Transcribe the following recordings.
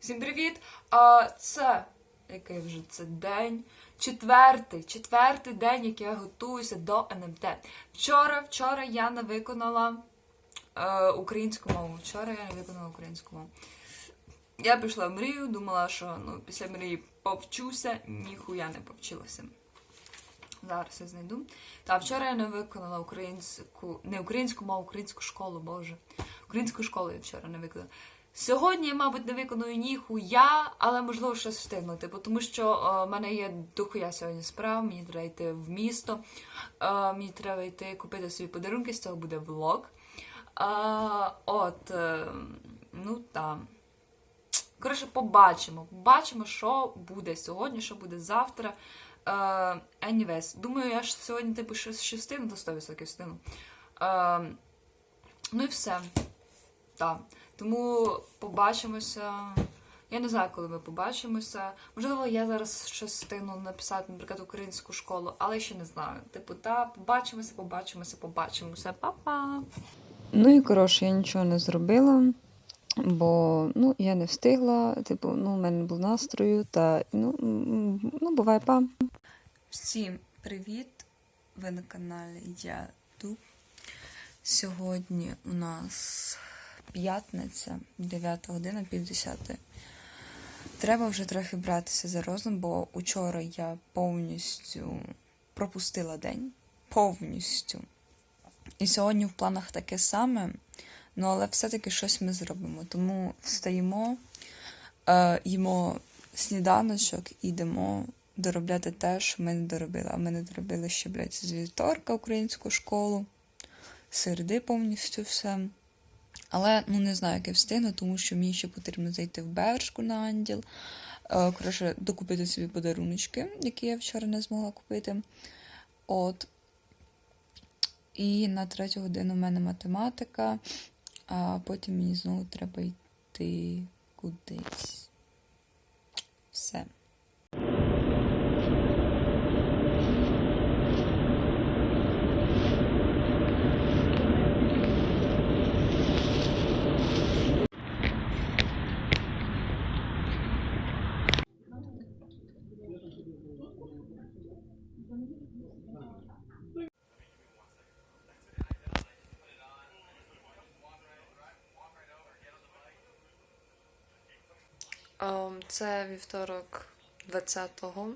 Всім привіт! А це який вже це день? Четвертий, четвертий день, як я готуюся до НМТ. Вчора, вчора я не виконала е, українську мову. Вчора я не виконала українську мову. Я пішла в мрію, думала, що ну, після мрії повчуся, ніхуя не повчилася. Зараз я знайду. Та вчора я не виконала українську, не українську мову, українську школу, боже. Українську школу я вчора не виконала. Сьогодні я, мабуть, не виконую ніхуя, але можливо щось встигну. Типу, тому що е, в мене є дохуя сьогодні справ, мені треба йти в місто, е, мені треба йти купити собі подарунки, з цього буде влог. Е, от, ну там. Коротше, побачимо. Побачимо, що буде сьогодні, що буде завтра. Anyways, думаю, я ж сьогодні типу щось встигну, до 100% встигну. Ну і все. Так. Тому побачимося. Я не знаю, коли ми побачимося. Можливо, я зараз щось встигну написати, наприклад, українську школу, але ще не знаю. Типу, та, побачимося, побачимося, побачимося. Па-па! Ну і коротше, я нічого не зробила, бо ну, я не встигла, типу, ну, у мене не було настрою, та ну, ну буває па. Всім привіт! Ви на каналі Я Ду. Сьогодні у нас п'ятниця, 9 година 50. Треба вже трохи братися за розум, бо учора я повністю пропустила день. Повністю. І сьогодні в планах таке саме. Ну, але все-таки щось ми зробимо. Тому встаємо, е, їмо сніданочок, ідемо доробляти те, що ми не доробили. А ми не доробили ще, блядь, з вівторка українську школу, середи повністю все. Але ну не знаю, як я встигну, тому що мені ще потрібно зайти в бершку на анділ. Е, коротше, докупити собі подаруночки, які я вчора не змогла купити. От. І на третю годину в мене математика, а потім мені знову треба йти кудись. Все. Це вівторок 20-го.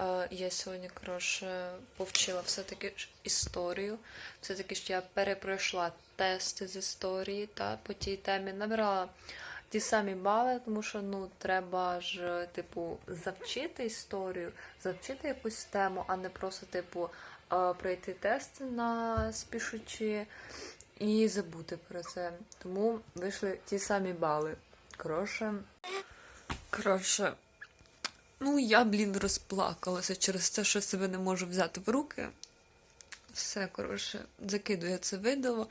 Е, Я сьогодні, коротше, повчила все-таки історію. Все-таки ж я перепройшла тести з історії та по тій темі набирала ті самі бали, тому що ну треба ж, типу, завчити історію, завчити якусь тему, а не просто, типу, е, пройти тести на спішучі і забути про це. Тому вийшли ті самі бали. Коротше. Коротше, ну я, блін, розплакалася через те, що себе не можу взяти в руки. Все, коротше, закидую це відео,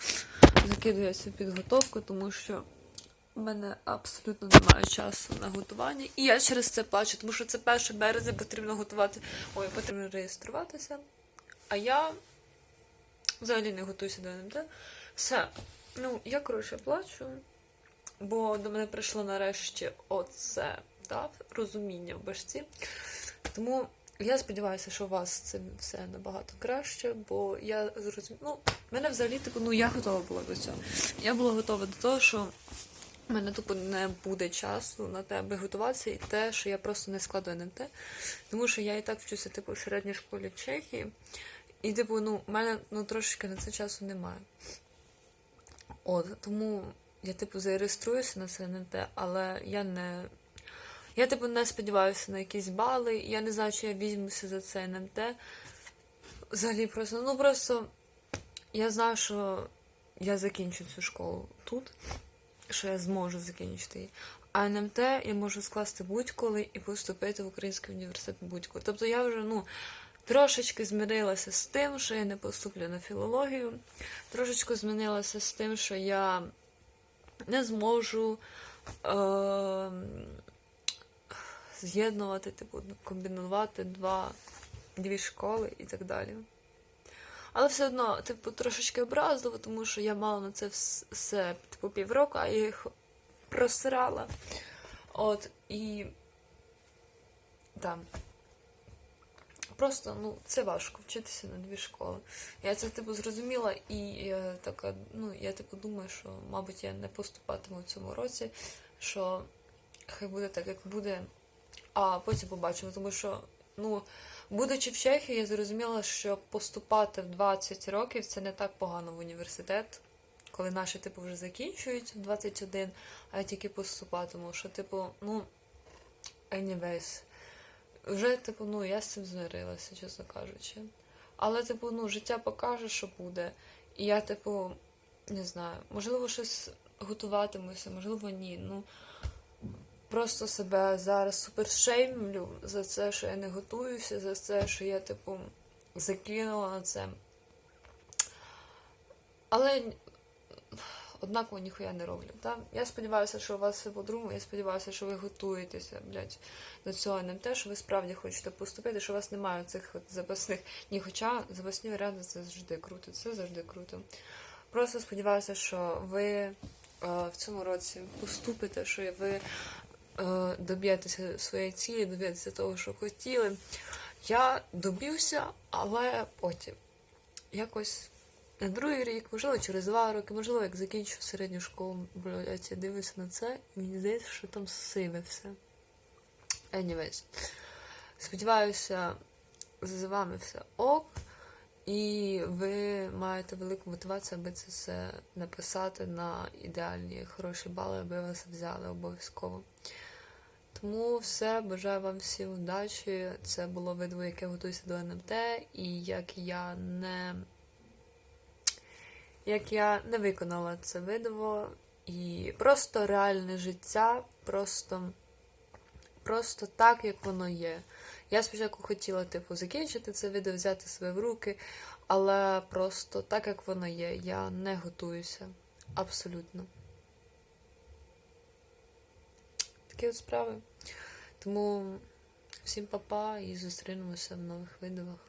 закидую цю підготовку, тому що в мене абсолютно немає часу на готування. І я через це плачу, тому що це 1 березня потрібно готувати. Ой, потрібно реєструватися. А я взагалі не готуюся до НМТ. Все. Ну, я, коротше, плачу. Бо до мене прийшло нарешті оце так, розуміння в башці. Тому я сподіваюся, що у вас це все набагато краще, бо я зрозуміла. Ну, мене взагалі типу, ну я готова була до цього. Я була готова до того, що в мене тупо не буде часу на те, аби готуватися, і те, що я просто не складу НМТ. Тому що я і так вчуся типу, в середній школі в Чехії. І, типу, ну, в мене ну, трошечки на це часу немає. От, тому я, типу, зареєструюся на НМТ, але я не. Я, типу, не сподіваюся на якісь бали. Я не знаю, чи я візьмуся за це НМТ. Взагалі просто, ну просто я знаю, що я закінчу цю школу тут, що я зможу закінчити її. А НМТ я можу скласти будь-коли і поступити в український університет будь-коли. Тобто я вже, ну. Трошечки змирилася з тим, що я не поступлю на філологію. Трошечки змінилася з тим, що я не зможу е- з'єднувати, типу, комбінувати два, дві школи і так далі. Але все одно, типу, трошечки образливо, тому що я мала на це все, типу, півроку, а я їх просирала. От і. Там. Просто, ну, це важко вчитися на дві школи. Я це типу зрозуміла, і я така, ну, я типу думаю, що, мабуть, я не поступатиму в цьому році, що хай буде так, як буде, а потім побачимо, тому що, ну, будучи в Чехії, я зрозуміла, що поступати в 20 років це не так погано в університет, коли наші, типу, вже закінчують в 21, а я тільки поступатиму, що, типу, ну, anyways, вже, типу, ну, я з цим змирилася, чесно кажучи. Але, типу, ну, життя покаже, що буде. І я, типу, не знаю, можливо, щось готуватимуся, можливо, ні. Ну, просто себе зараз супершеймлю за це, що я не готуюся, за це, що я, типу, закинула на це. Але однаково ніхуя не роблю. Та? Я сподіваюся, що у вас все по-другому, я сподіваюся, що ви готуєтеся, блядь, до цього не те, що ви справді хочете поступити, що у вас немає цих от запасних. Ні, хоча запасні варіанти це завжди круто, це завжди круто. Просто сподіваюся, що ви е, в цьому році поступите, що ви е, доб'єтеся своєї цілі, доб'єтеся того, що хотіли. Я добився, але потім якось другий рік, можливо, через два роки, можливо, як закінчу середню школу, блядь, я дивлюся на це, і мені здається, що там сиве все. Anyways. Сподіваюся, з вами все ок. І ви маєте велику мотивацію, аби це все написати на ідеальні хороші бали, аби вас взяли обов'язково. Тому все, бажаю вам всім удачі. Це було видео, яке готується до НМТ, і як я не як я не виконала це відео, і просто реальне життя, просто, просто так, як воно є. Я спочатку хотіла, типу, закінчити це відео, взяти себе в руки, але просто так, як воно є, я не готуюся. Абсолютно. Такі от справи. Тому всім па-па і зустрінемося в нових відео.